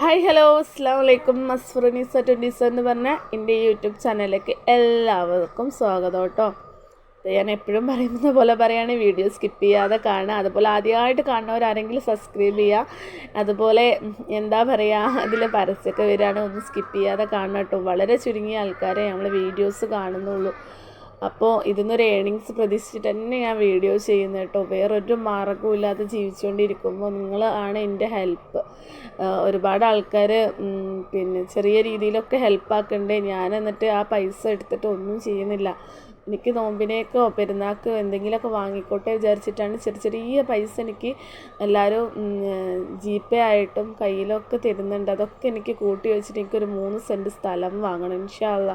Hi hello അസ്സാം വലൈക്കും മസ്ഫുറനീസ twenty seven എന്ന് പറഞ്ഞ എന്റെ യൂട്യൂബ് ചാനലിലേക്ക് എല്ലാവർക്കും സ്വാഗതം കേട്ടോ. ഞാൻ എപ്പോഴും പറയുന്ന പോലെ പറയാണ് വീഡിയോ സ്കിപ്പ് ചെയ്യാതെ കാണുക. അതുപോലെ ആദ്യമായിട്ട് കാണുന്നവരാരെങ്കിലും സബ്സ്ക്രൈബ് ചെയ്യുക. അതുപോലെ എന്താ പറയുക അതിൽ പരസ്യമൊക്കെ വരികയാണെങ്കിൽ ഒന്ന് സ്കിപ്പ് ചെയ്യാതെ കാണണം കേട്ടോ. വളരെ ചുരുങ്ങിയ ആൾക്കാരെ നമ്മൾ വീഡിയോസ് കാണുന്നുള്ളൂ. അപ്പോൾ ഇതിന്നൊരു ഏണിങ്സ് പ്രതീക്ഷിച്ചിട്ട് തന്നെ ഞാൻ വീഡിയോ ചെയ്യുന്നത് കേട്ടോ വേറൊരു മാർഗവും ഇല്ലാതെ ജീവിച്ചുകൊണ്ടിരിക്കുമ്പോൾ നിങ്ങൾ ആണ് എന്റെ ഹെൽപ്പ് ഒരുപാട് ആൾക്കാർ പിന്നെ ചെറിയ രീതിയിലൊക്കെ ഹെൽപ്പാക്കണ്ടേ ഞാൻ എന്നിട്ട് ആ പൈസ എടുത്തിട്ട് ഒന്നും ചെയ്യുന്നില്ല. എനിക്ക് നോമ്പിനേക്കോ പെരുന്നാക്കോ എന്തെങ്കിലുമൊക്കെ വാങ്ങിക്കോട്ടെ വിചാരിച്ചിട്ടാണ് ചെറിയ ചെറിയ പൈസ എനിക്ക് എല്ലാവരും ജി പേ ആയിട്ടും കയ്യിലൊക്കെ തരുന്നുണ്ട്. അതൊക്കെ എനിക്ക് കൂട്ടി വെച്ചിട്ട് എനിക്കൊരു മൂന്ന് സെന്റ് സ്ഥലം വാങ്ങണം ഇൻഷാല്ല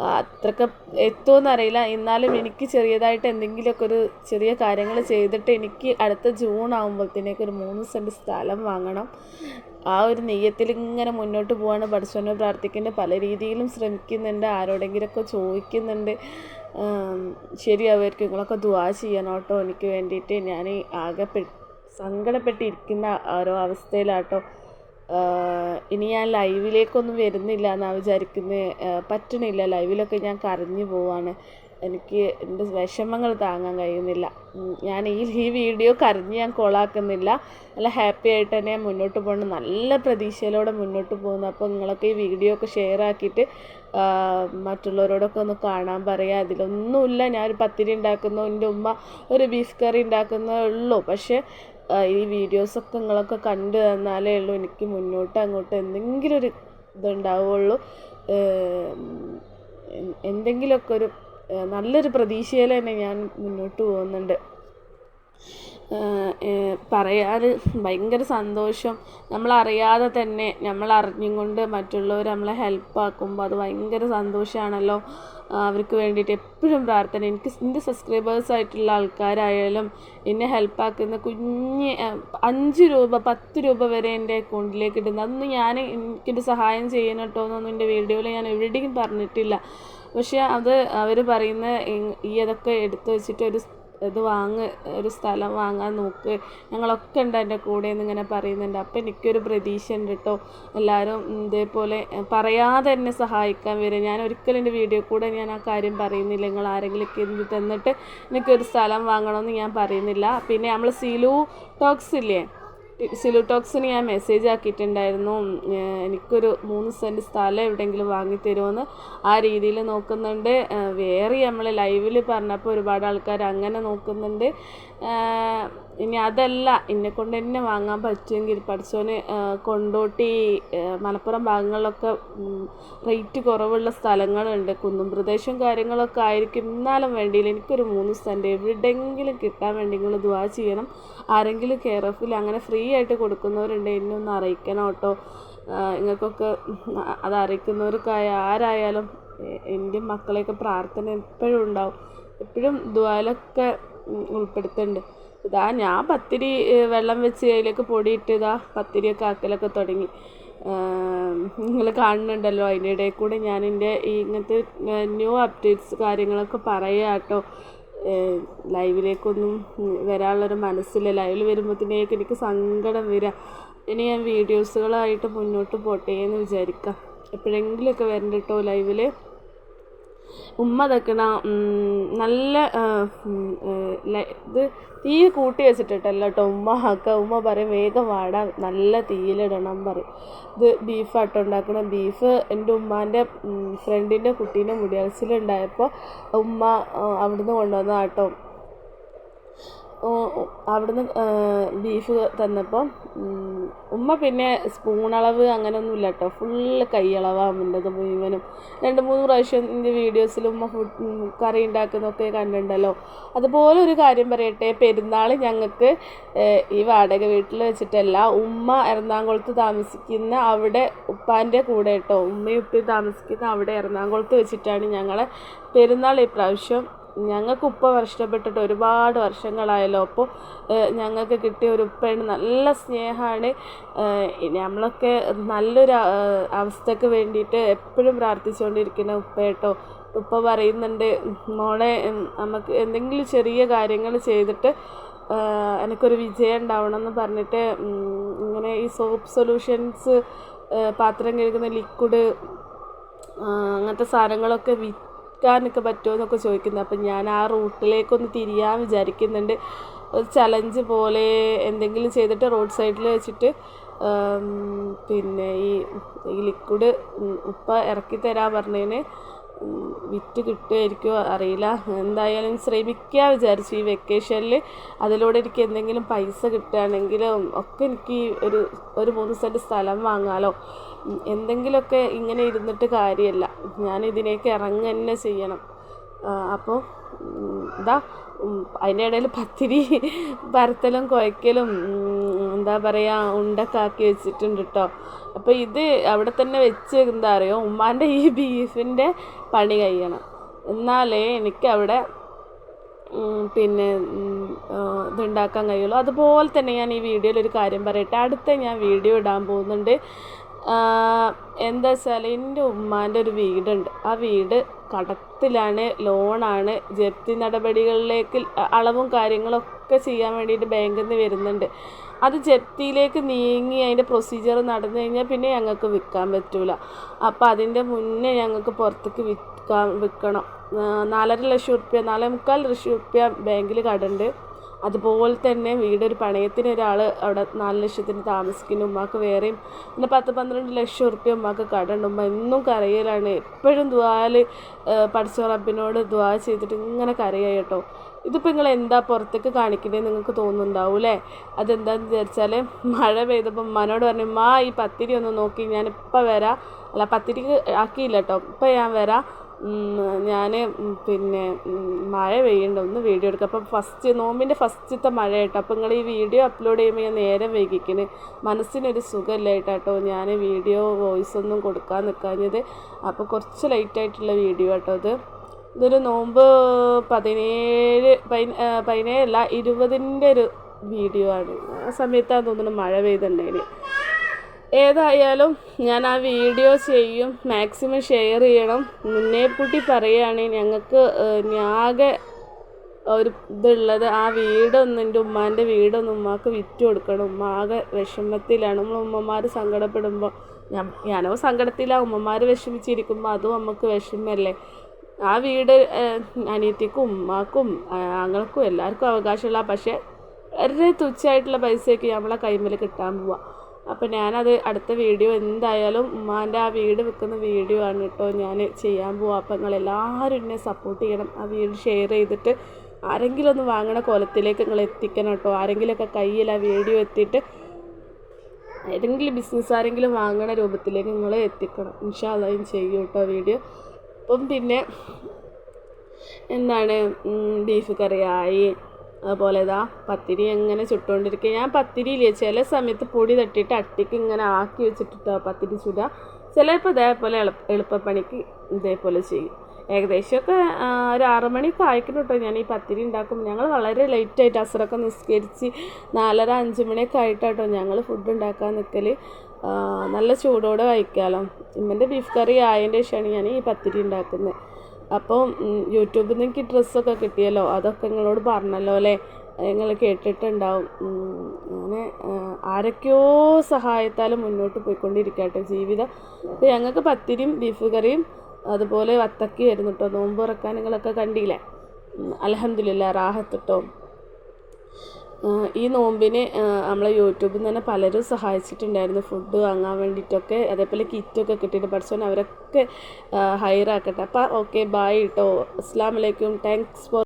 അത്രയ്ക്ക് എത്തുമെന്ന് അറിയില്ല. എന്നാലും എനിക്ക് ചെറിയതായിട്ട് എന്തെങ്കിലുമൊക്കെ ഒരു ചെറിയ കാര്യങ്ങൾ ചെയ്തിട്ട് എനിക്ക് അടുത്ത ജൂൺ ആകുമ്പോഴത്തേക്ക് ഒരു മൂന്ന് സെന്റ് സ്ഥലം വാങ്ങണം. ആ ഒരു നെയ്യത്തിൽ ഇങ്ങനെ മുന്നോട്ട് പോവാണ് പഠിച്ചോനെ പ്രാർത്ഥിക്കുന്നുണ്ട് പല രീതിയിലും ശ്രമിക്കുന്നുണ്ട്. ആരോടെങ്കിലുമൊക്കെ ചോദിക്കുന്നുണ്ട്. ശരി ശരിയാവുമായിരിക്കും നിങ്ങളൊക്കെ ദുവാ ചെയ്യണം കേട്ടോ എനിക്ക് വേണ്ടിയിട്ട്. ഞാൻ ആകെ സങ്കടപ്പെട്ടിരിക്കുന്ന ഓരോ അവസ്ഥയിലാട്ടോ. ഇനി ഞാൻ ലൈവിലേക്കൊന്നും വരുന്നില്ല എന്നാണ് വിചാരിക്കുന്നത് പറ്റണില്ല. ലൈവിലൊക്കെ ഞാൻ കരഞ്ഞു പോവാണ്. എനിക്ക് എന്റെ വിഷമങ്ങൾ താങ്ങാൻ കഴിയുന്നില്ല. ഞാൻ ഈ ഈ വീഡിയോ കരഞ്ഞ് ഞാൻ കോളാക്കുന്നില്ല. നല്ല ഹാപ്പി ആയിട്ട് തന്നെ മുന്നോട്ട് പോകണം നല്ല പ്രതീക്ഷയിലൂടെ മുന്നോട്ട് പോകുന്നു. അപ്പോൾ നിങ്ങളൊക്കെ ഈ വീഡിയോ ഒക്കെ ഷെയർ ആക്കിയിട്ട് മറ്റുള്ളവരോടൊക്കെ ഒന്ന് കാണാൻ പറയുക അതിലൊന്നുമില്ല. ഞാൻ ഒരു പത്തിരി ഉണ്ടാക്കുന്നു എന്റെ ഉമ്മ ഒരു ബീഫ് കറി ഉണ്ടാക്കുന്നേ ഉള്ളൂ. പക്ഷേ ഈ വീഡിയോസൊക്കെ നിങ്ങളൊക്കെ കണ്ടു തന്നാലേ ഉള്ളൂ എനിക്ക് മുന്നോട്ട് അങ്ങോട്ട് എന്തെങ്കിലും ഒരു ഇതുണ്ടാവുള്ളൂ എന്തെങ്കിലുമൊക്കെ ഒരു നല്ലൊരു പ്രതീക്ഷയിൽ തന്നെ ഞാൻ മുന്നോട്ട് പോകുന്നുണ്ട്. പറയാൻ ഭയങ്കര സന്തോഷം. നമ്മളറിയാതെ തന്നെ നമ്മൾ കൊണ്ട് മറ്റുള്ളവർ നമ്മളെ ഹെൽപ്പാക്കുമ്പോൾ അത് ഭയങ്കര സന്തോഷമാണല്ലോ അവർക്ക് വേണ്ടിയിട്ട് എപ്പോഴും പ്രാർത്ഥന. എനിക്ക് എന്റെ സബ്സ്ക്രൈബേഴ്സ് ആയിട്ടുള്ള ആൾക്കാരായാലും എന്നെ ഹെൽപ്പാക്കുന്ന കുഞ്ഞ് അഞ്ച് രൂപ പത്ത് രൂപ വരെ എന്റെ അക്കൗണ്ടിലേക്ക് ഇടുന്നത് അതൊന്നും ഞാൻ എനിക്കിത് സഹായം ചെയ്യണം കേട്ടോ എന്നൊന്നും എന്റെ വീഡിയോയിൽ ഞാൻ എവിടെയും പറഞ്ഞിട്ടില്ല. പക്ഷേ അത് അവർ പറയുന്ന ഈ- അതൊക്കെ എടുത്തു വെച്ചിട്ട് ഒരു ഇത് വാങ്ങ് ഒരു സ്ഥലം വാങ്ങാൻ നോക്ക്. ഞങ്ങളൊക്കെ ഉണ്ട് എന്റെ കൂടെ എന്ന് ഇങ്ങനെ പറയുന്നുണ്ട്. അപ്പം എനിക്കൊരു പ്രതീക്ഷ ഉണ്ട് കേട്ടോ എല്ലാവരും ഇതേപോലെ പറയാതെ എന്നെ സഹായിക്കാൻ വരും. ഞാൻ ഒരിക്കലും എന്റെ വീഡിയോ കൂടെ ഞാൻ ആ കാര്യം പറയുന്നില്ല. നിങ്ങൾ ആരെങ്കിലും ഇത് തന്നിട്ട് എനിക്കൊരു സ്ഥലം വാങ്ങണമെന്ന് ഞാൻ പറയുന്നില്ല. പിന്നെ നമ്മൾ സിലു ടോക്സ് ഇല്ലേ? സിലു ടോക്സിന് ഞാൻ മെസ്സേജ് ആക്കിയിട്ടുണ്ടായിരുന്നു. എനിക്കൊരു മൂന്ന് സെന്റ് സ്ഥലം എവിടെയെങ്കിലും വാങ്ങി തരുമോയെന്ന് ആ രീതിയിൽ നോക്കുന്നുണ്ട്. വേറെ നമ്മൾ ലൈവിൽ പറഞ്ഞപ്പോൾ ഒരുപാട് ആൾക്കാർ അങ്ങനെ നോക്കുന്നുണ്ട്. ഇനി അതല്ല എന്നെ കൊണ്ട് തന്നെ വാങ്ങാൻ പറ്റുമെങ്കിൽ പഠിച്ചവന് കൊണ്ടോട്ടി മലപ്പുറം ഭാഗങ്ങളിലൊക്കെ റേറ്റ് കുറവുള്ള സ്ഥലങ്ങളുണ്ട്. കുന്നും പ്രദേശവും കാര്യങ്ങളൊക്കെ ആയിരിക്കും. എന്നാലും വേണ്ടിയില്ല എനിക്കൊരു മൂന്ന് സെന്റ് എവിടെയെങ്കിലും കിട്ടാൻ വേണ്ടി നിങ്ങൾ ദുവാ ചെയ്യണം. ആരെങ്കിലും കെയർ ഓഫിൽ അങ്ങനെ ഫ്രീ ആയിട്ട് കൊടുക്കുന്നവരുണ്ട് എന്നെ ഒന്ന് അറിയിക്കണം കേട്ടോ. നിങ്ങൾക്കൊക്കെ അത് അറിയിക്കുന്നവർക്കായ ആരായാലും എന്റെ മക്കളെയൊക്കെ പ്രാർത്ഥന എപ്പോഴും ഉണ്ടാവും. എപ്പോഴും ദ്വാലൊക്കെ ഉൾപ്പെടുത്തുന്നുണ്ട്. ഇതാ ഞാൻ പത്തിരി വെള്ളം വെച്ച് അതിലേക്ക് പൊടിയിട്ട് ഇതാ പത്തിരിയൊക്കെ ആക്കലൊക്കെ തുടങ്ങി. നിങ്ങൾ കാണുന്നുണ്ടല്ലോ അതിന്റെ ഇടയിൽ കൂടെ ഞാൻ എന്റെ ഈ ഇങ്ങനത്തെ ന്യൂ അപ്ഡേറ്റ്സ് കാര്യങ്ങളൊക്കെ പറയുക കേട്ടോ. ലൈവിലേക്കൊന്നും വരാനുള്ളൊരു മനസ്സില്ല. ലൈവിൽ വരുമ്പോഴത്തേക്ക് എനിക്ക് സങ്കടം വരിക. ഇനി ഞാൻ വീഡിയോസുകളായിട്ട് മുന്നോട്ട് പോട്ടെ എന്ന് വിചാരിക്കാം. എപ്പോഴെങ്കിലുമൊക്കെ വരണ്ട കേട്ടോ ലൈവിൽ ഉമ്മ തക്കണ നല്ല ഇത് തീ കൂട്ടി വെച്ചിട്ടിട്ടല്ല കേട്ടോ ഉമ്മ ആക്ക ഉമ്മ പറയും വേഗം വാടാ നല്ല തീയിലിടണം പറയും. ഇത് ബീഫാട്ടോ ഉണ്ടാക്കണം. ബീഫ് എന്റെ ഉമ്മാന്റെ ഫ്രണ്ടിന്റെ കുട്ടീന്റെ മുടിയാഴ്ചയിലുണ്ടായപ്പോൾ ഉമ്മ അവിടുന്ന് കൊണ്ടുവന്നതാട്ടോ. ഓ, ഓ, അവിടുന്ന് ബീഫ് തന്നപ്പോൾ ഉമ്മ പിന്നെ സ്പൂണളവ് അങ്ങനെയൊന്നുമില്ല കേട്ടോ ഫുള്ള് കൈയളവാണ് ഉള്ളത് മുഴുവനും. രണ്ട് മൂന്ന് പ്രാവശ്യം എന്റെ വീഡിയോസിൽ ഉമ്മ ഫുഡ് കറി ഉണ്ടാക്കുന്നതൊക്കെ കണ്ടിട്ടുണ്ടല്ലോ അതുപോലെ ഒരു കാര്യം പറയട്ടെ പെരുന്നാൾ ഞങ്ങൾക്ക് ഈ വാടക വീട്ടിൽ വെച്ചിട്ടല്ല ഉമ്മ എറണാകുളത്ത് താമസിക്കുന്ന അവിടെ ഉപ്പാന്റെ കൂടെ കേട്ടോ ഉമ്മയും ഉപ്പയും താമസിക്കുന്ന അവിടെ എറണാകുളത്ത് വെച്ചിട്ടാണ് ഞങ്ങളെ പെരുന്നാൾ ഈ പ്രാവശ്യം ഞങ്ങൾക്ക് ഉപ്പ നഷ്ടപ്പെട്ടിട്ട് ഒരുപാട് വർഷങ്ങളായല്ലോ. അപ്പോൾ ഞങ്ങൾക്ക് കിട്ടിയ ഒരു ഉപ്പയാണ് നല്ല സ്നേഹമാണ്. നമ്മളൊക്കെ നല്ലൊരു അവസ്ഥക്ക് വേണ്ടിയിട്ട് എപ്പോഴും പ്രാർത്ഥിച്ചുകൊണ്ടിരിക്കുന്ന ഉപ്പ ഉപ്പ പറയുന്നുണ്ട് മോളെ നമുക്ക് എന്തെങ്കിലും ചെറിയ കാര്യങ്ങൾ ചെയ്തിട്ട് എനിക്കൊരു വിജയം ഉണ്ടാവണം എന്ന് പറഞ്ഞിട്ട് ഇങ്ങനെ ഈ സോപ്പ് സൊല്യൂഷൻസ് പാത്രം കഴുകുന്ന ലിക്വിഡ് അങ്ങനത്തെ സാധനങ്ങളൊക്കെ വിൽക്കാനൊക്കെ പറ്റുമോ എന്നൊക്കെ ചോദിക്കുന്നത് അപ്പം ഞാൻ ആ റൂട്ടിലേക്കൊന്ന് തിരിയാൻ വിചാരിക്കുന്നുണ്ട്. ഒരു ചലഞ്ച് പോലെ എന്തെങ്കിലും ചെയ്തിട്ട് റോഡ് സൈഡിൽ വെച്ചിട്ട് പിന്നെ ഈ ഈ ലിക്വിഡ് ഉപ്പ ഇറക്കി തരാൻ പറഞ്ഞതിന് വിറ്റ് കിട്ടുമായിരിക്കുമോ അറിയില്ല. എന്തായാലും ശ്രമിക്കുക വിചാരിച്ചു ഈ വെക്കേഷനിൽ അതിലൂടെ എനിക്ക് എന്തെങ്കിലും പൈസ കിട്ടുകയാണെങ്കിലും ഒക്കെ എനിക്ക് ഒരു ഒരു മൂന്ന് സെന്റ് സ്ഥലം വാങ്ങാലോ. എന്തെങ്കിലുമൊക്കെ ഇങ്ങനെ ഇരുന്നിട്ട് കാര്യമല്ല. ഞാൻ ഇതിനേക്ക് ഇറങ്ങുക തന്നെ ചെയ്യണം. അപ്പോൾ ഇതാ അതിന്റെ ഇടയിൽ പത്തിരി പരത്തലും കുഴക്കലും എന്താ പറയുക ഉണ്ടക്കാക്കി വെച്ചിട്ടുണ്ട് കേട്ടോ അപ്പോൾ ഇത് അവിടെ തന്നെ വെച്ച് എന്താ പറയുക ഉമ്മാന്റെ ഈ ബീഫിന്റെ പണി കഴിയണം. എന്നാലേ എനിക്കവിടെ പിന്നെ ഇതുണ്ടാക്കാൻ കഴിയുള്ളൂ. അതുപോലെ തന്നെ ഞാൻ ഈ വീഡിയോയിൽ ഒരു കാര്യം പറയട്ടെ. അടുത്ത ഞാൻ വീഡിയോ ഇടാൻ പോകുന്നുണ്ട്. എന്താ വെച്ചാൽ എന്റെ ഉമ്മാന്റെ ഒരു വീടുണ്ട്. ആ വീട് കടത്തിലാണ് ലോണാണ്. ജപ്തി നടപടികളിലേക്ക് അളവും കാര്യങ്ങളൊക്കെ ചെയ്യാൻ വേണ്ടിയിട്ട് ബാങ്കിൽ നിന്ന് വരുന്നുണ്ട്. അത് ജപ്തിയിലേക്ക് നീങ്ങി അതിന്റെ പ്രൊസീജിയർ നടന്നു കഴിഞ്ഞാൽ പിന്നെ ഞങ്ങൾക്ക് വിൽക്കാൻ പറ്റൂല. അപ്പോൾ അതിന്റെ മുന്നേ ഞങ്ങൾക്ക് പുറത്തേക്ക് വിൽക്കാൻ വിൽക്കണം. നാലര ലക്ഷം റുപ്യ നാലേ മുക്കാൽ ലക്ഷം റുപ്യ ബാങ്കിൽ കടണ്ട്. അതുപോലെ തന്നെ വീടൊരു പണയത്തിന് ഒരാൾ അവിടെ നാല് ലക്ഷത്തിന് താമസിക്കുന്നു. ഉമ്മാക്ക് വേറെയും പിന്നെ പത്ത് പന്ത്രണ്ട് ലക്ഷം ഉറുപ്പ്യ ഉമ്മാക്ക് കടണ്ട്. ഉമ്മ എന്നും കരയലാണ്. എപ്പോഴും ദ്വാൽ പഠിച്ച റബ്ബിനോട് ദ്വാ ചെയ്തിട്ട് ഇങ്ങനെ കരയായി കേട്ടോ. ഇതിപ്പോൾ നിങ്ങൾ എന്താ പുറത്തേക്ക് കാണിക്കുന്നത് നിങ്ങൾക്ക് തോന്നുന്നുണ്ടാവും അല്ലേ അതെന്താണെന്ന് വിചാരിച്ചാൽ മഴ പെയ്തപ്പോൾ മനോട് പറഞ്ഞു മാ ഈ പത്തിരി ഒന്ന് നോക്കി ഞാനിപ്പോൾ വരാം. അല്ല പത്തിരിക്ക് ആക്കിയില്ല കേട്ടോ ഇപ്പം ഞാൻ വരാം. ഞാൻ പിന്നെ മഴ പെയ്യുന്നുണ്ട് ഒന്ന് വീഡിയോ എടുക്കുക അപ്പം ഫസ്റ്റ് നോമ്പിന്റെ ഫസ്റ്റത്തെ മഴ കേട്ടോ. അപ്പം നിങ്ങൾ ഈ വീഡിയോ അപ്ലോഡ് ചെയ്യുമ്പോൾ ഞാൻ നേരം വൈകിക്കണ്. മനസ്സിനൊരു സുഖമില്ല കേട്ടോ ഞാൻ വീഡിയോ വോയിസ് ഒന്നും കൊടുക്കാൻ നിൽക്കാഞ്ഞത് അപ്പോൾ കുറച്ച് ലൈറ്റായിട്ടുള്ള വീഡിയോ കേട്ടോ ഇത്. ഇതൊരു നോമ്പ് പതിനേഴ് പതിനേഴല്ല ഇരുപതിന്റെ ഒരു വീഡിയോ ആണ്. ആ സമയത്താണ് തോന്നുന്നു മഴ പെയ്തിട്ടുണ്ടായിന്. ഏതായാലും ഞാൻ ആ വീഡിയോ ചെയ്യും മാക്സിമം ഷെയർ ചെയ്യണം. മുന്നേ കൂട്ടി പറയുകയാണെങ്കിൽ ഞങ്ങൾക്ക് ആകെ ഒരു ഇതുള്ളത് ആ വീടൊന്നും എന്റെ ഉമ്മാന്റെ വീടൊന്നും ഉമ്മാക്ക് വിറ്റ് കൊടുക്കണം. ഉമ്മ ആകെ വിഷമത്തിലാണ്. നമ്മൾ ഉമ്മമാർ സങ്കടപ്പെടുമ്പോൾ ഞാൻ ഞാനോ സങ്കടത്തിലാണ് ഉമ്മമാർ വിഷമിച്ചിരിക്കുമ്പോൾ അതും നമുക്ക് വിഷമല്ലേ? ആ വീട് അനിയത്തിക്കും ഉമ്മാക്കും ആങ്ങൾക്കും എല്ലാവർക്കും അവകാശമുള്ള പക്ഷേ വളരെ തുച്ഛമായിട്ടുള്ള പൈസയൊക്കെ നമ്മളെ കൈമേൽ കിട്ടാൻ പോവാ. അപ്പം ഞാനത് അടുത്ത വീഡിയോ എന്തായാലും ഉമ്മാന്റെ ആ വീട് വെക്കുന്ന വീഡിയോ ആണ് കേട്ടോ ഞാൻ ചെയ്യാൻ പോവാ. അപ്പം നിങ്ങൾ എല്ലാവരും എന്നെ സപ്പോർട്ട് ചെയ്യണം. ആ വീട് ഷെയർ ചെയ്തിട്ട് ആരെങ്കിലും ഒന്ന് വാങ്ങണ കോലത്തിലേക്ക് നിങ്ങൾ എത്തിക്കണം കേട്ടോ. ആരെങ്കിലുമൊക്കെ കയ്യിൽ ആ വീഡിയോ എത്തിയിട്ട് ഏതെങ്കിലും ബിസിനസ് ആരെങ്കിലും വാങ്ങണ രൂപത്തിലേക്ക് നിങ്ങൾ എത്തിക്കണം. ഇൻഷാല്ലയും ചെയ്യും കേട്ടോ വീഡിയോ. അപ്പം പിന്നെ എന്താണ് ബീഫ് കറിയായി. അതുപോലെ ഇതാ പത്തിരി എങ്ങനെ ചുട്ടുകൊണ്ടിരിക്കുക ഞാൻ പത്തിരിയില്ലേ ചില സമയത്ത് പൊടി തട്ടിയിട്ട് അട്ടിക്ക് ഇങ്ങനെ ആക്കി വെച്ചിട്ടിട്ട് പത്തിരി ചുടുക ചിലപ്പോൾ ഇതേപോലെ എളുപ്പ എളുപ്പപ്പണിക്ക് ഇതേപോലെ ചെയ്യും. ഏകദേശമൊക്കെ ഒരു ആറ് മണിയൊക്കെ ആയിക്കണം കേട്ടോ ഞാൻ ഈ പത്തിരി ഉണ്ടാക്കും ഞങ്ങൾ വളരെ ലേറ്റായിട്ട് അസറൊക്കെ നിസ്കരിച്ച് നാലര അഞ്ച് മണിയൊക്കെ ആയിട്ടാട്ടോ ഞങ്ങൾ ഫുഡ് ഉണ്ടാക്കാൻ നിൽക്കൽ നല്ല ചൂടോടെ കഴിക്കാമല്ലോ ഇമ്മന്റെ ബീഫ് കറി ആയതിന്റെ ശേഷമാണ് ഞാൻ ഈ പത്തിരി ഉണ്ടാക്കുന്നത് അപ്പോൾ യൂട്യൂബിൽ നിന്ന് എനിക്ക് ഡ്രസ്സൊക്കെ കിട്ടിയല്ലോ. അതൊക്കെ നിങ്ങളോട് പറഞ്ഞല്ലോ അല്ലേ? നിങ്ങൾ കേട്ടിട്ടുണ്ടാവും. അങ്ങനെ ആരൊക്കെയോ സഹായത്താൽ മുന്നോട്ട് പോയിക്കൊണ്ടിരിക്കട്ടെ ജീവിതം. അപ്പോൾ ഞങ്ങൾക്ക് പത്തിരിയും ബീഫ് കറിയും അതുപോലെ വത്തക്കി ആയിരുന്നു കേട്ടോ നോമ്പ് ഉറക്കാൻ നിങ്ങളൊക്കെ കണ്ടില്ലേ? അലഹമില്ല റാഹത്തിട്ടോ ഈ നോമ്പിന് നമ്മളെ യൂട്യൂബിൽ നിന്ന് തന്നെ പലരും സഹായിച്ചിട്ടുണ്ടായിരുന്നു. ഫുഡ് വാങ്ങാൻ വേണ്ടിയിട്ടൊക്കെ അതേപോലെ കിറ്റൊക്കെ കിട്ടിയിട്ട് പഠിച്ചോൻ അവരൊക്കെ ഹയർ ആക്കട്ടെ. അപ്പോൾ ഓക്കെ ബായ് കേട്ടോ അസ്സാം വലൈക്കും താങ്ക്സ് ഫോർ